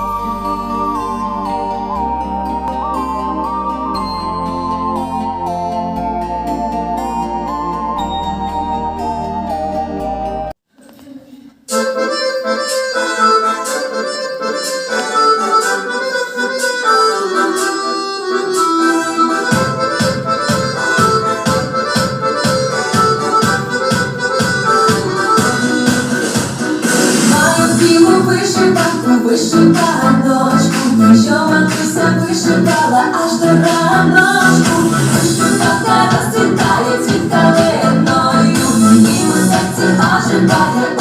Oh. вишивала ночку, що матуся вишивала аж до раночку, Вишивка та розцвітає цвіткалиною, і у серці оживає.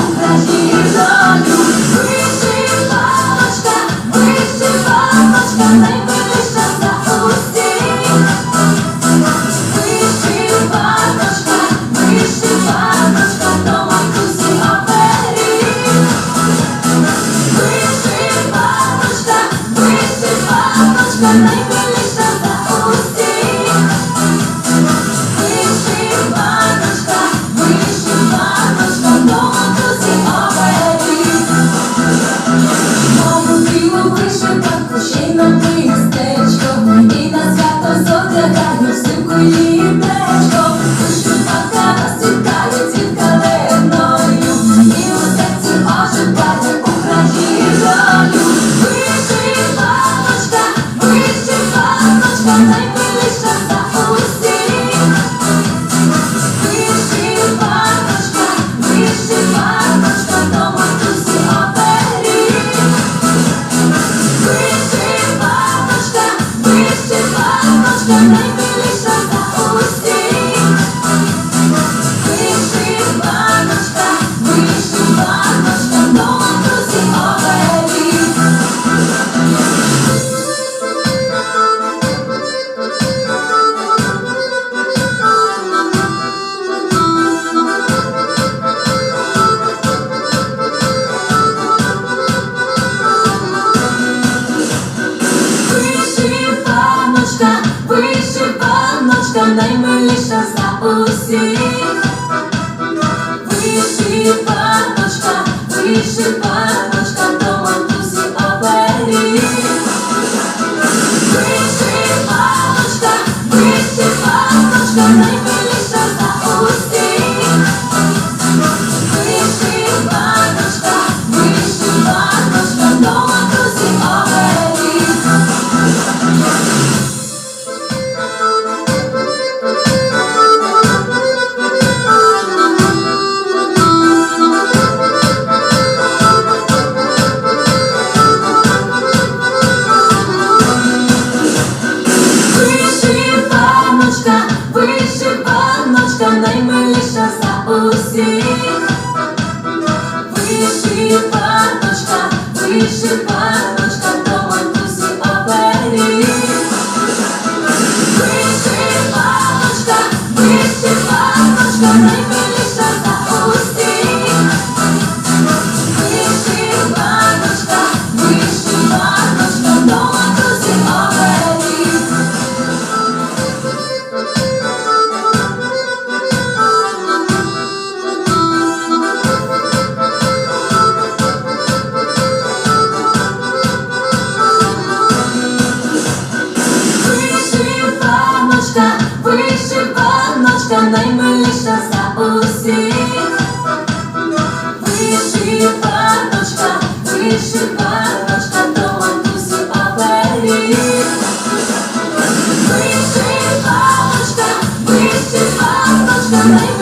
наймиліша за усіх. Вишиваночка, вишиваночка goodbye. Пташка наймиліша за усіх, вишиваночка, вишиваночка, до матусі оберіг. Вишиваночка, вишиваночка, наймиліша